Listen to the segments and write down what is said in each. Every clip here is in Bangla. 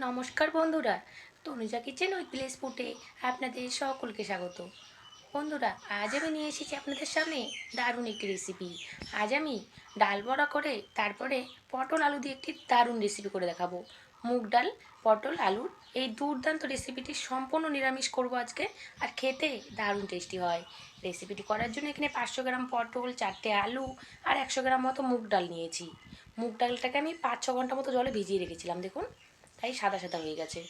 নমস্কার বন্ধুরা, তনুজা কিচেন ওই প্লেস ফুটে আপনাদের সকলকে স্বাগত। বন্ধুরা, আজ আমি নিয়ে এসেছি আপনাদের সামনে দারুণ একটি রেসিপি আজ আমি ডাল বড়া করে তারপরে পটল আলু দিয়ে একটি দারুণ রেসিপি করে দেখাবো। মুগ ডাল, পটল, আলুর এই দুর্দান্ত রেসিপিটি সম্পূর্ণ নিরামিষ করব আজকে আর খেতে দারুণ টেস্টি হয়। রেসিপিটি করার জন্য এখানে পাঁচশো গ্রাম পটল, চারটে আলু আর একশো গ্রাম মতো মুগ ডাল নিয়েছি। মুগ ডালটাকে আমি পাঁচ ছ ঘণ্টা মতো জলে ভিজিয়ে রেখেছিলাম, দেখুন। তাই সাদা সাদা হয়ে গেছে।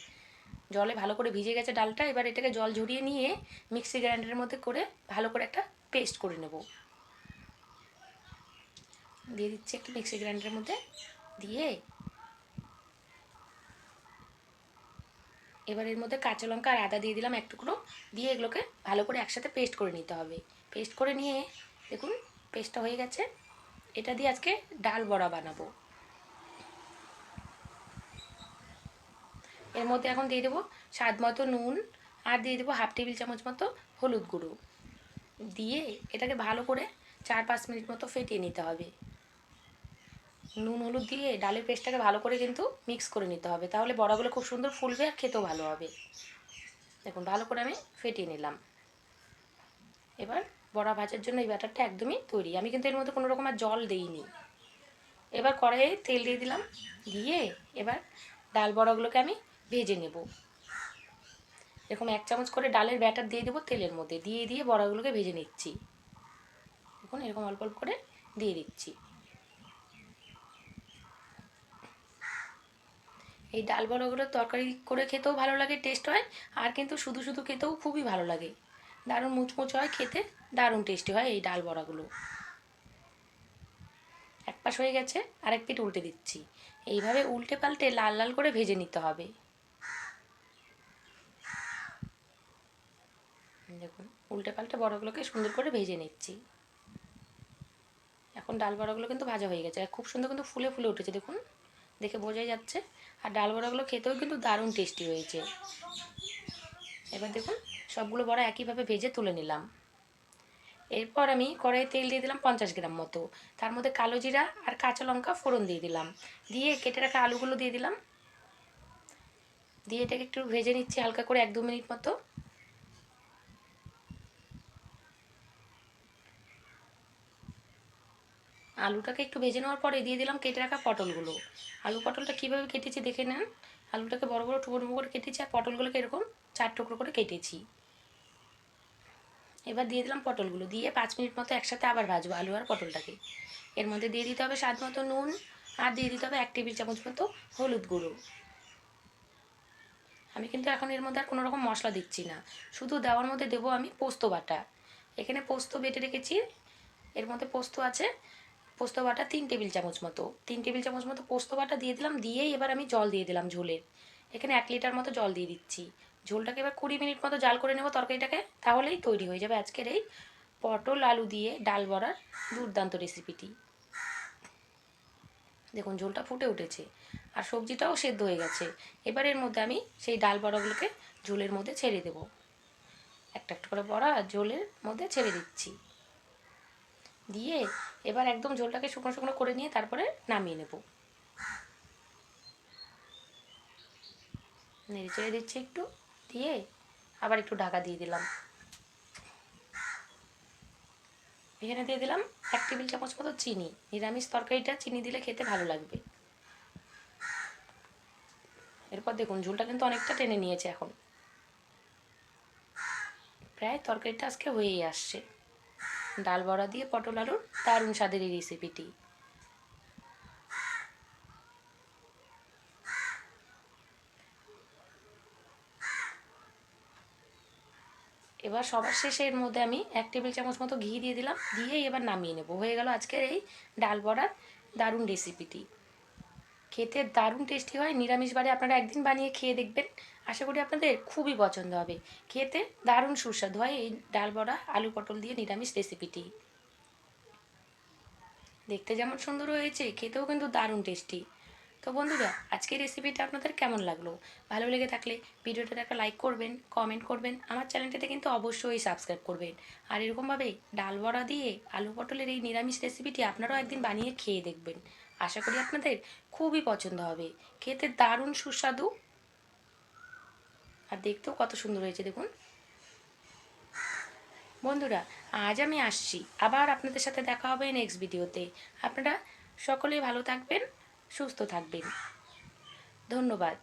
জলে ভালো করে ভিজে গেছে ডালটা, এবার এটাকে জল ঝরিয়ে নিয়ে মিক্সি গ্রাইন্ডারের মধ্যে করে ভালো করে একটা পেস্ট করে নেব। দিয়ে দিচ্ছি একটু মিক্সি গ্রাইন্ডারের মধ্যে, দিয়ে এবার এর মধ্যে কাঁচা লঙ্কা আর আদা দিয়ে দিলাম এক টুকরো, দিয়ে এগুলোকে ভালো করে একসাথে পেস্ট করে নিতে হবে। পেস্ট করে নিয়ে দেখুন, পেস্টটা হয়ে গেছে। এটা দিয়ে আজকে ডাল বড়া বানাবো। এর মধ্যে এখন দিয়ে দেবো স্বাদ মতো নুন আর দিয়ে দেবো হাফ টেবিল চামচ মতো হলুদ গুঁড়ো। দিয়ে এটাকে ভালো করে চার পাঁচ মিনিট মতো ফেটিয়ে নিতে হবে। নুন হলুদ দিয়ে ডালের পেস্টটাকে ভালো করে কিন্তু মিক্স করে নিতে হবে। তাহলে বড়াগুলো খুব সুন্দর ফুলবে আর খেতেও ভালো হবে। দেখুন, ভালো করে আমি ফেটিয়ে নিলাম। এবার বড়া ভাজার জন্য এই ব্যাটারটা একদমই তৈরি। আমি কিন্তু এর মধ্যে কোনো রকম আর জল দিইনি। এবার কড়াইয়ে তেল দিয়ে দিলাম। দিয়ে এবার ডাল বড়াগুলোকে আমি ভেজে নেব। এরকম এক চামচ করে ডালের ব্যাটার দিয়ে দেবো তেলের মধ্যে। দিয়ে দিয়ে বড়াগুলোকে ভেজে নিচ্ছি। দেখুন, এরকম অল্প অল্প করে দিয়ে দিচ্ছি। এই ডাল বড়াগুলো তরকারি করে খেতেও ভালো লাগে, টেস্ট হয়, আর কিন্তু শুধু শুধু খেতেও খুবই ভালো লাগে। দারুণ মুচমুচ হয়, খেতে দারুণ টেস্টি হয় এই ডাল বড়াগুলো। এক পাশ হয়ে গেছে, আরেক পিঠ উল্টে দিচ্ছি। এইভাবে উল্টে পাল্টে লাল লাল করে ভেজে নিতে হবে। দেখুন, উল্টে পাল্টে বড়গুলোকে সুন্দর করে ভেজে নিচ্ছি। এখন ডাল বড়াগুলো কিন্তু ভাজা হয়ে গেছে। আর খুব সুন্দর কিন্তু ফুলে ফুলে উঠেছে, দেখুন। দেখে বোঝাই যাচ্ছে। আর ডাল বড়াগুলো খেতেও কিন্তু দারুণ টেস্টি হয়েছে। এবার দেখুন, সবগুলো বড়া একইভাবে ভেজে তুলে নিলাম। এরপর আমি কড়াইয়ে তেল দিয়ে দিলাম পঞ্চাশ গ্রাম মতো। তার মধ্যে কালো জিরা আর কাঁচা লঙ্কা ফোড়ন দিয়ে দিলাম। দিয়ে কেটে রাখা আলুগুলো দিয়ে দিলাম। দিয়ে এটাকে একটু ভেজে নিচ্ছি হালকা করে এক দু মিনিট মতো। আলুটাকে একটু ভেজে নেওয়ার পরে দিয়ে দিলাম কেটে রাখা পটলগুলো। আলু পটলটা কীভাবে কেটেছি দেখে নেন। আলুটাকে বড় বড় টুকরো টুকরো করে কেটেছি আর পটলগুলোকে এরকম চার টুকরো করে কেটেছি। এবার দিয়ে দিলাম পটলগুলো। দিয়ে পাঁচ মিনিট মতো একসাথে আবার ভাজবো আলু আর পটলটাকে। এর মধ্যে দিয়ে দিতে হবে স্বাদ মতো নুন আর দিয়ে দিতে হবে এক টেবিল চামচ মতো হলুদ গুঁড়ো। আমি কিন্তু এখন এর মধ্যে আর কোনো রকম মশলা দিচ্ছি না। শুধু দেওয়ার মধ্যে দেবো আমি পোস্ত বাটা। এখানে পোস্ত বেটে রেখেছি। এর মধ্যে পোস্ত আছে পোস্ত বাটা তিন টেবিল চামচ মতো, তিন টেবিল চামচ মতো পোস্ত বাটা দিয়ে দিলাম, দিয়েই এবার আমি জল দিয়ে দিলাম ঝোলের এখানে এক লিটার মতো জল দিয়ে দিচ্ছি। ঝোলটাকে এবার কুড়ি মিনিট মতো জাল করে নেব তরকারিটাকে, তাহলেই তৈরি হয়ে যাবে আজকের এই পটল আলু দিয়ে ডাল বড়ার দুর্দান্ত রেসিপিটি। দেখুন, ঝোলটা ফুটে উঠেছে আর সবজিটাও সেদ্ধ হয়ে গেছে। এবার এর মধ্যে আমি সেই ডাল বড়াগুলোকে ঝোলের মধ্যে ছেড়ে দেব। একটা একটা করে বড়া ঝোলের মধ্যে ছেড়ে দিচ্ছি। দিয়ে এবার একদম ঝোলটাকে শুকনো শুকনো করে নিয়ে তারপরে নামিয়ে নেব। নেড়ে চেড়ে দিচ্ছি একটু, দিয়ে আবার একটু ঢাকা দিয়ে দিলাম। এখানে দিয়ে দিলাম এক টেবিল চামচ মতো চিনি, নিরামিষ তরকারিটা চিনি দিলে খেতে ভালো লাগবে। এরপর দেখুন ঝোলটা কিন্তু অনেকটা টেনে নিয়েছে এখন। প্রায় তরকারিটা আজকে হয়েই আসছে। ডাল বড়া দিয়ে পটল আলুর দারুণ স্বাদের এই রেসিপিটি এবার সবার শেষে এর মধ্যে আমি এক টেবিল চামচ মতো ঘি দিয়ে দিলাম। দিয়েই এবার নামিয়ে নেব। হয়ে গেল আজকের এই ডাল বড়ার দারুণ রেসিপিটি খেতে দারুণ টেস্টি হয়। নিরামিষ বারে আপনারা একদিন বানিয়ে খেয়ে দেখবেন। আশা করি আপনাদের খুবই পছন্দ হবে। খেতে দারুণ সুস্বাদু হয় এই ডাল বড়া, আলু পটল দিয়ে নিরামিষ রেসিপিটি দেখতে যেমন সুন্দর হয়েছে, খেতেও কিন্তু দারুণ টেস্টি তো বন্ধুরা, আজকের রেসিপিটা আপনাদের কেমন লাগল? ভালো লেগে থাকলে ভিডিওটাতে একটা লাইক করবেন কমেন্ট করবেন, আমার চ্যানেলটাতে কিন্তু অবশ্যই সাবস্ক্রাইব করবেন। আর এরকমভাবে ডাল বড়া দিয়ে আলু পটলের এই নিরামিষ রেসিপিটি আপনারাও একদিন বানিয়ে খেয়ে দেখবেন। আশা করি আপনাদের খুবই পছন্দ হবে। খেতে দারুণ সুস্বাদু। আর দেখতেও কত সুন্দর হয়েছে, দেখুন। বন্ধুরা, আজ আমি আসছি। আবার আপনাদের সাথে দেখা হবে নেক্সট ভিডিওতে আপনারা সকলেই ভালো থাকবেন, সুস্থ থাকবেন। ধন্যবাদ।